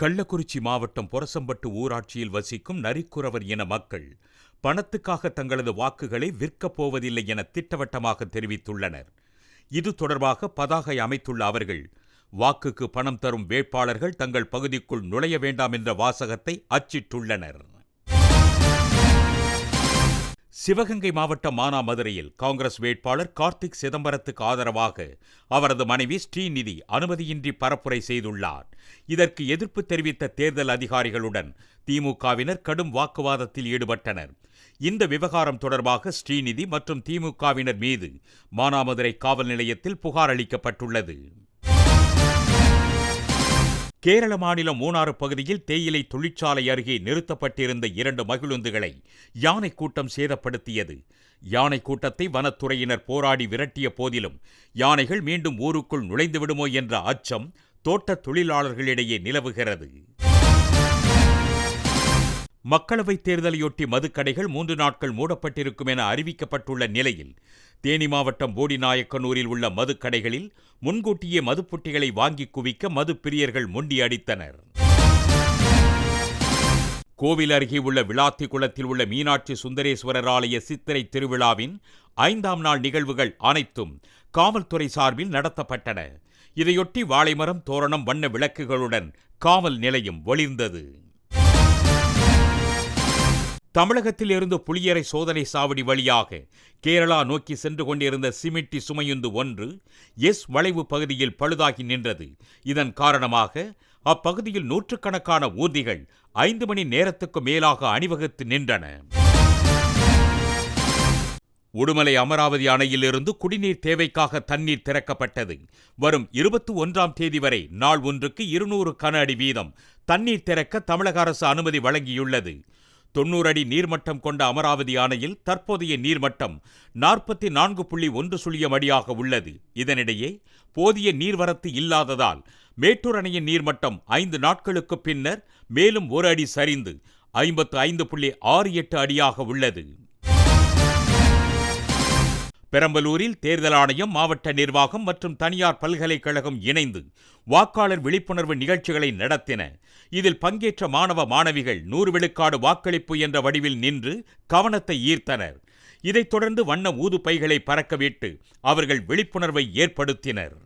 கள்ளக்குறிச்சி மாவட்டம் பொரசம்பட்டு ஊராட்சியில் வசிக்கும் நரிக்குறவர் இன மக்கள் பணத்துக்காக தங்களது வாக்குகளை விற்கப் போவதில்லை என திட்டவட்டமாக தெரிவித்துள்ளனர். இது தொடர்பாக பதாகை அமைத்துள்ள அவர்கள் வாக்குக்கு பணம் தரும் வேட்பாளர்கள் தங்கள் பகுதிக்குள் நுழைய வேண்டாம் என்ற வாசகத்தை அச்சிட்டுள்ளனர். சிவகங்கை மாவட்டம் மானாமதுரையில் காங்கிரஸ் வேட்பாளர் கார்த்திக் சிதம்பரத்துக்கு ஆதரவாக அவரது மனைவி ஸ்ரீநிதி அனுமதியின்றி பரப்புரை செய்துள்ளார். இதற்கு எதிர்ப்பு தெரிவித்த தேர்தல் அதிகாரிகளுடன் திமுகவினர் கடும் வாக்குவாதத்தில் ஈடுபட்டனர். இந்த விவகாரம் தொடர்பாக ஸ்ரீநிதி மற்றும் திமுகவினர் மீது மானாமதுரை காவல் நிலையத்தில் புகார் அளிக்கப்பட்டுள்ளது. கேரள மாநிலம் மூணாறு பகுதியில் தேயிலை தொழிற்சாலை அருகே நிறுத்தப்பட்டிருந்த இரண்டு மகிழுந்துகளை யானை கூட்டம் சேதப்படுத்தியது. யானை கூட்டத்தை வனத்துறையினர் போராடி விரட்டிய போதிலும் யானைகள் மீண்டும் ஊருக்குள் நுழைந்து விடுமோ என்ற அச்சம் தோட்ட தொழிலாளர்களிடையே நிலவுகிறது. மக்களவைத் தேர்தலையொட்டி மதுக்கடைகள் மூன்று நாட்கள் மூடப்பட்டிருக்கும் என அறிவிக்கப்பட்டுள்ள நிலையில் தேனி மாவட்டம் போடிநாயக்கனூரில் உள்ள மதுக்கடைகளில் முன்கூட்டியே மதுப்புட்டிகளை வாங்கி குவிக்க மது பிரியர்கள் முண்டி அடித்தனர். கோவில் அருகே உள்ள விளாத்தி குளத்தில் உள்ள மீனாட்சி சுந்தரேஸ்வரர் ஆலய சித்திரை திருவிழாவின் ஐந்தாம் நாள் நிகழ்வுகள் அனைத்தும் காவல்துறை சார்பில் நடத்தப்பட்டன. இதையொட்டி வாழைமரம் தோரணம் வண்ண விளக்குகளுடன் காவல் நிலையம் ஒளிர்ந்தது. தமிழகத்தில் இருந்து புளியரை சோதனை சாவடி வழியாக கேரளா நோக்கி சென்று கொண்டிருந்த சிமிட்டி சுமையுந்து ஒன்று எஸ் வளைவு பகுதியில் பழுதாகி நின்றது. இதன் காரணமாக அப்பகுதியில் நூற்றுக்கணக்கான ஊர்திகள் ஐந்து மணி நேரத்துக்கு மேலாக அணிவகுத்து நின்றன. உடுமலை அமராவதி அணையிலிருந்து குடிநீர் தேவைக்காக தண்ணீர் திறக்கப்பட்டது. வரும் இருபத்தி ஒன்றாம் தேதி வரை நாள் ஒன்றுக்கு இருநூறு கன அடி வீதம் தண்ணீர் திறக்க தமிழக அரசு அனுமதி வழங்கியுள்ளது. தொன்னூறு அடி நீர்மட்டம் கொண்ட அமராவதி அணையில் தற்போதைய நீர்மட்டம் நாற்பத்தி நான்கு புள்ளி ஒன்று சுழியம் அடியாக உள்ளது. இதனிடையே போதிய நீர்வரத்து இல்லாததால் மேட்டூர் அணையின் நீர்மட்டம் ஐந்து நாட்களுக்கு பின்னர் மேலும் ஒரு அடி சரிந்து ஐம்பத்து ஐந்து புள்ளி ஆறு எட்டு அடியாக உள்ளது. பெரம்பலூரில் தேர்தல் ஆணையம் மாவட்ட நிர்வாகம் மற்றும் தனியார் பல்கலைக்கழகம் இணைந்து வாக்காளர் விழிப்புணர்வு நிகழ்ச்சிகளை நடத்தின. இதில் பங்கேற்ற மாணவ மாணவிகள் நூறு விழுக்காடு வாக்களிப்பு என்ற வடிவில் நின்று கவனத்தை ஈர்த்தனர். இதைத் தொடர்ந்து வண்ண ஊது பைகளை பறக்கவிட்டு அவர்கள் விழிப்புணர்வை ஏற்படுத்தினர்.